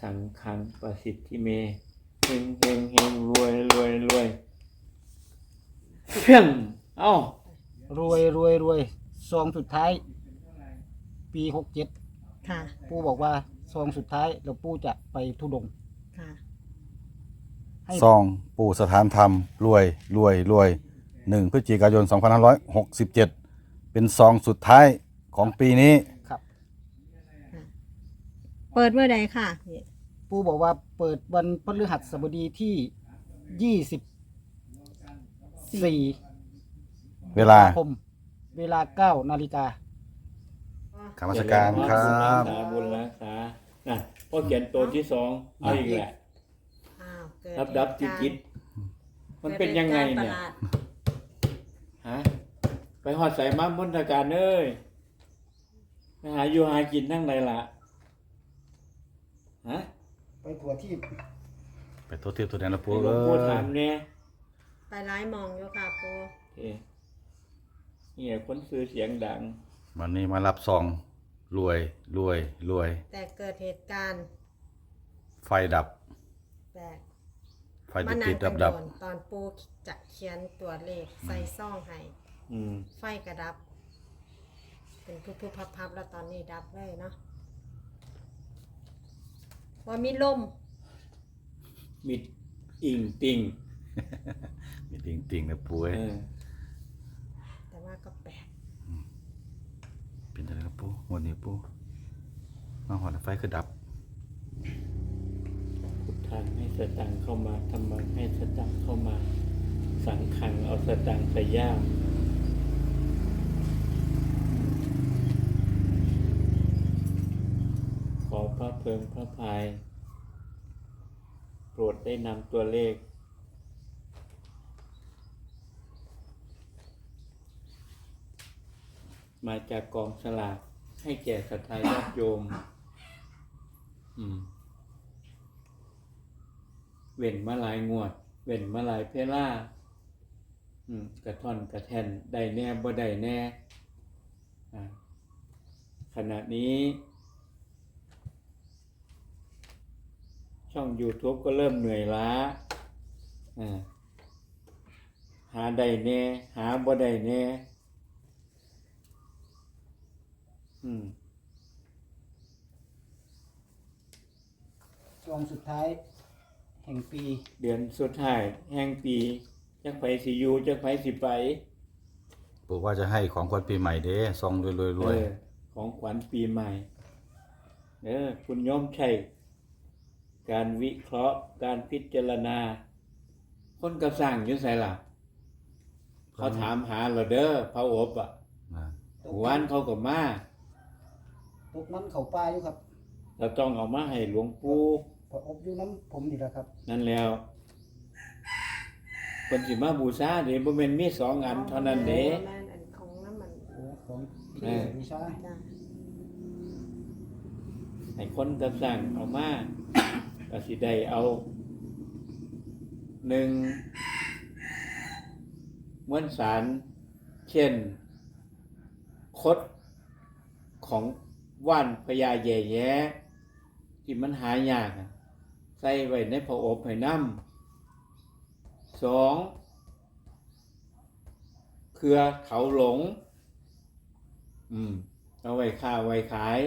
สังขังประสิทธิเมเฮงเฮงเฮงรวยรวยรวยเพียงเอ้ารวยรวยรวยซองสุดท้าย ปีหกเจ็ดค่ะ ปู่บอกว่าซองสุดท้ายแล้วปู่จะไปทุดงค์ค่ะ ให้ซองปู่สถานธรรม รวยรวยรวยหนึ่งพฤศจิกายน 2567 เป็นซองสุดท้ายของปีนี้ ครับ เปิดเมื่อใดค่ะ ปู่บอกว่าเปิดวันพฤหัสบดีที่ยี่สิบสี่เวลา คมเวลาเก้านาฬิกาคำราชการครับุญรับษาบุญรักษาน่ะพ่อเขียนตัวที่สองเอาอีกแหละอ้าวเกิดรับดับจิตจิต มันเป็นยังไงเนี่ยกิดหตุการณ์ประหลาดฮะ ไปหอดใส่มามนตการเอ้ยไปหาอยู่หากินนั่งไรล่ะ ฮะ ไปถั่วที่ไปตัวเทียบตัวแดนละหปู่ลเลวงปู่ยถามเนี่ยไปร้ายมองอยู่ค่ะปูเอ๊ะเนี่ยคนซื้อเสียงดัง วันนี้มารับซองรวยรวยรวย แต่เกิดเหตุการณ์ไฟดับ แปลกไฟมาติดนั่ติงดกัดันบโดดับนตอนปูจะเขียนตัวเลขใส่ซ่องให้อืมไฟกระดับ เป็นพุบๆพับๆแล้วตอนนี้ดับเลยเนาะ ว่ามีลม มิดอิงติงมีติ่งติ่งๆนะปู่เอ้ยเออแต่ว่าก็แปลกเป็นอะไรครับปู่วันนี้ปู่มาหอดไฟคือดับพุทธังให้สตังค์เข้ามาธรรมังให้สตังค์เข้ามา สังขังเอาสตังค์ใส่ย่าม ขอพระเพิงพระพาย โปรดได้นำตัวเลข มาจากกองสลากให้แก่สัตยาญาติโยม เว้นมาลายงวด เว้นมาลายเพล่ากระท่อนกระแทนได้แน่บ่ได้แน่อ่าขณะนี้ ช่อง YouTube ก็เริ่มเหนื่อยล้าอ่าหาได้แน่หาบ่ได้แน่อืมซองสุดท้าย แห่งปี เดือนสุดท้าย แห่งปีจักไปสิอยู่จักไปสิไปปู่ว่าจะให้ของขวัญปีใหม่เด้ซองรวยรวยรวยเออของขวัญปีใหม่เออคุณโยมใช่ การวิเคราะห์ การพิจารณา คนกระสั่งอยุ่ใส่ล่ะ เขาถามหาเราเด้อพระอบอะนะตหวานเขาก็มาตกนั้นเขาปลาอยู่ครับ เราต้องเอามาให้หลวงปู่พออบอยู่น้ำผมนี่แหละครับ นั่นแล้วคนสิมาบูชาเด้บ่แม่นมีสองอันเท่านั้นเด้แม่นอันของน้ำมันโอ้ของเอพี่อวิชา จ้ะให้คนกระสั่งเอามา ก็สิได้เอาหนึ่งมวลสาร เช่น คดของว่านพญาแย่แย้ที่มันหายาก ใส่ไว้ในผอบให้น้ำสองเครือเขาหลง อืม เอาไว้ค่าไว้ขาย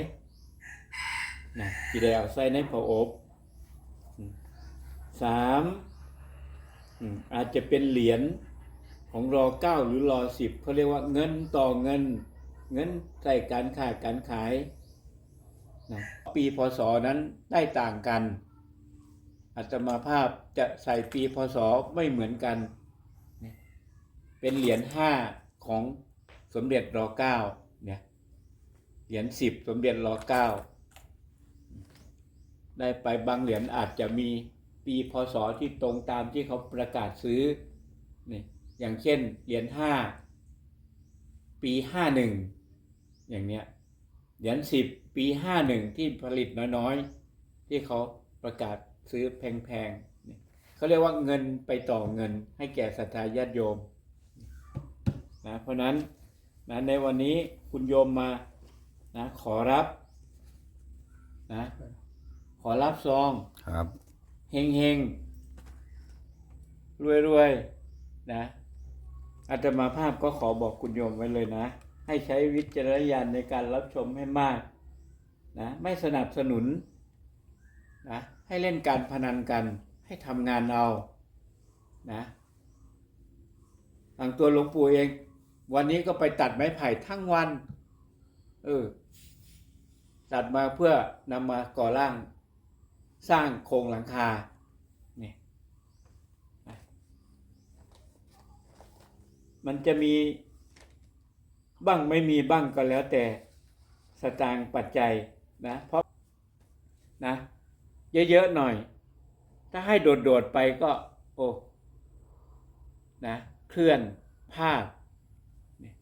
นะที่ได้เอาใส่ในผอบ สามอาจจะเป็นเหรียญของรอเก้าหรือรอสิบเขาเรียกว่าเงินต่อเงิน เงินใส่การค้าการขายนะปีพศนั้นได้ต่างกันอาตมาภาพจะใส่ปีพศไม่เหมือนกันเนี่ยเป็นเหรียญห้าของสมเด็จรอเก้าเนี่ยเหรียญสิบสมเด็จรอเก้าได้ไปบางเหรียญอาจจะมี ปีพศที่ตรงตามที่เขาประกาศซื้อนี่อย่างเช่นเหรียญห้าปีห้าหนึ่งอย่างเนี้ยเหรียญสิบปีห้าหนึ่งที่ผลิตน้อยๆ ที่เขาประกาศซื้อแพงๆนี่เขาเรียกว่าเงินไปต่อเงินให้แก่ศรัทธาญาติโยมนะเพราะนั้นนะในวันนี้คุณโยมมานะขอรับนะขอรับซองครับ เฮงเฮงรวยรวยนะอาตมาภาพก็ขอบอกคุณโยมไว้เลยนะ ให้ใช้วิจารณญาณในการรับชมให้มากนะไม่สนับสนุนนะให้เล่นการพนันกันให้ทำงานเอานะทางตัวหลวงปู่เอง วันนี้ก็ไปตัดไม้ไผ่ทั้งวันเออตัดมาเพื่อนำมาก่อร่าง สร้างโครงหลังคาเนี่ยมันจะมีบ้างไม่มีบ้างก็แล้วแต่สตางค์ปัจจัยนะเพราะนะเยอะๆหน่อย ถ้าให้โดดๆไปก็โอ้นะเคลื่อนพลาดเนี่ย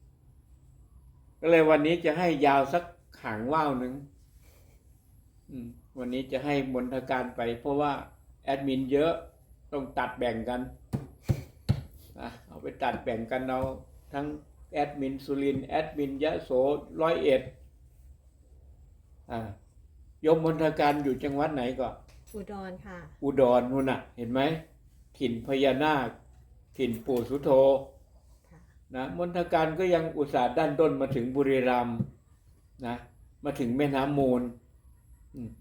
ก็เลยวันนี้จะให้ยาวสักหางว่าวหนึ่งอืม วันนี้จะให้มนทการไป เพราะว่าแอดมินเยอะต้องตัดแบ่งกันนะเอาไปตัดแบ่งกันเอาทั้งแอดมินสุรินทร์แอดมินยะโสร้อยเอ็ดอ่ายมมนทการอยู่จังหวัดไหนก็อุดรค่ะ อุดรนู่นน่ะ เห็นไหมถิ่นพญานาคถิ่นปู่สุโธค่ะนะมนทการก็ยังอุตส่าห์ด้านด้นมาถึงบุรีรัมย์นะ มาถึงแม่น้ำมูลอืมเห็น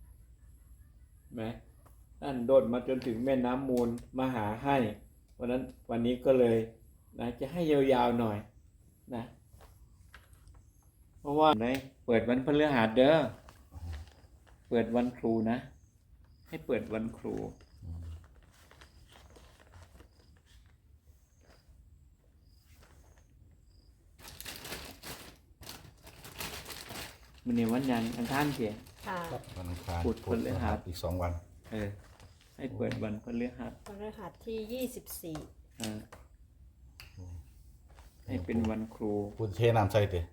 ไหมด้านด้นมาจนถึงแม่น้ำมูลมาหาให้วันนั้นวันนี้ก็เลยนะจะให้ยาวๆหน่อยนะเพราะว่าไหนเปิดวันพฤหัสเด้อเปิดวันครูนะ ให้เปิดวันครู มันเนี่วันยังอังคารเสีย ค่ะวันอังคารพุธพฤหัส อีกสองวันเออ ให้เปิดวันพฤหัสพฤหัสที่ยี่สิบสี่อ่าให้เป็นวันครูพูดเทน้ำใส่เตะ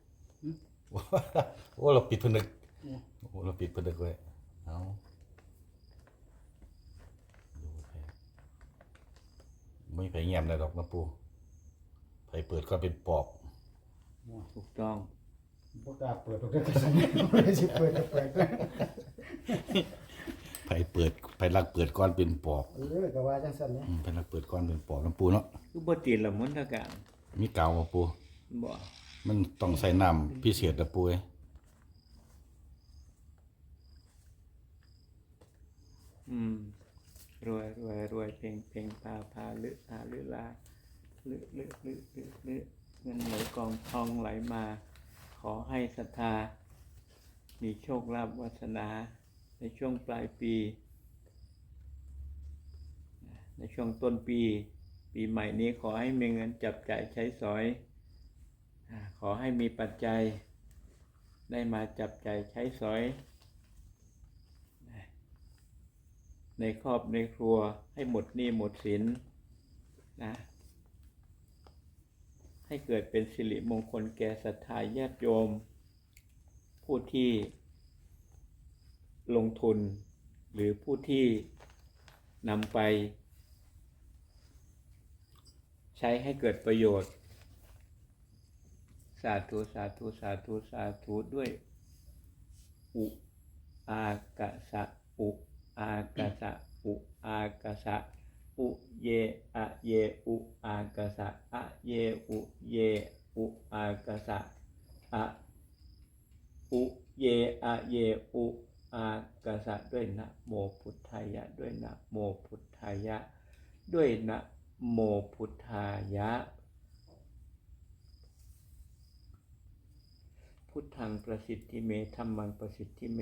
โอ้เราปิดผนึกโอ้เราปิดผนึกไว้เอาดูแพ้ไม่ไผเงียบเลยดอกนะปูไผเปิดก็เป็นปอบถูกต้อง บ่กล้าเปิดตรงนี้ก็สั่นไม่ได้สิเปิดก็เปิดไผเปิดไผรักเปิดก้อนเป็นปอบเออก็ว่าจังซั่นเนี่ยอืมไผรักเปิดก้อนเป็นปอบน้ำปูเนาะคือบ่ติดละมนตการมีกาวบ่ปู บ่มันต้องใส่น้ำพิเศษนะปูเอ้ยอืมรวยรวยรวยเพลงเพลงพาพาลึพาลึลาลึลึลึลึลึเงินไหลกองทองไหลมา ขอให้ศรัทธา มีโชคลาภวาสนา ในช่วงปลายปี ในช่วงต้นปี ปีใหม่นี้ขอให้มีเงินจับจ่ายใช้สอย ขอให้มีปัจจัย ได้มาจับจ่ายใช้สอย ในครอบในครัวให้หมดหนี้หมดสินนะ ให้เกิดเป็นสิริมงคลแก่ศรัทธาญาติโยม ผู้ที่ลงทุน หรือผู้ที่นำไปใช้ให้เกิดประโยชน์ สาธุ สาธุ สาธุ สาธุ ด้วย อุ อากะสะ อุ อากะสะ อุ อากะสะ อุเยอะเย อุอากะสะ อะเย อุเย อุอากะสะ อะอุเยอะเย อุอากะสะ ด้วยนะโมพุทธายะ ด้วยนะโมพุทธายะ ด้วยนะโมพุทธายะ พุทธังประสิทธิเมธรรมังประสิทธิเม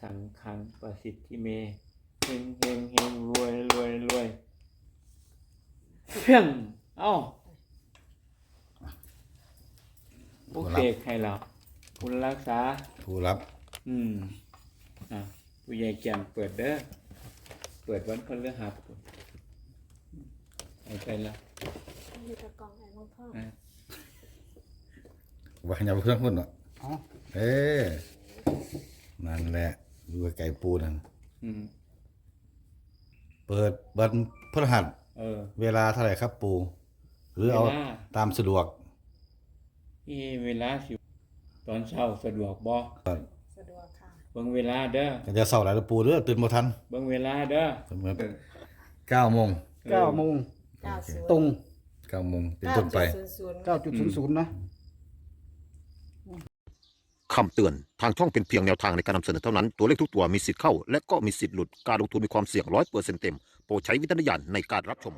สังฆังประสิทธิเมเฮงเฮงเฮงรวยรวยรวยเพียงเอ้าผู้เสกให้เราคุณรักษา ผู้รับ อืมอะผู้ใหญ่แก่นเปิดเด้อ เปิดวันพฤหัสไปไปละมีตะกองไอ้พ่อพ่ออะว่าอย่าไปเครื่องพุ่นเนาะเอ๋อ เอ้นั่นแหละอยู่ไก่ปูนั่นอืม เปิดวันพฤหัสเออเวลาเท่าไหร่ครับปู หรือเอาเวลาตามสะดวก ที่เวลาสิตอนเช้าสะดวกบ่สะดวกค่ะ เบิ่งเวลาเด้อก็จะเศร้าหลายแล้วปูเด้อตื่นบ่ทันเบิ่งเวลาเด้อเสมอเก้าโมงเก้าโมงเก้าศูนย์ตรงเก้าโมงเป็นต้นไปเก้าจุดศูนย์ศูนย์9.00เนาะคำเตือน ทางช่องเป็นเพียงแนวทางในการนำเสนอเท่านั้น ตัวเลขทุกตัวมีสิทธิ์เข้า และก็มีสิทธิ์หลุด การลงทุนมีความเสี่ยงร้อยเปอร์เซ็นต์เต็ม โปรดใช้วิจารณญาณในการรับชม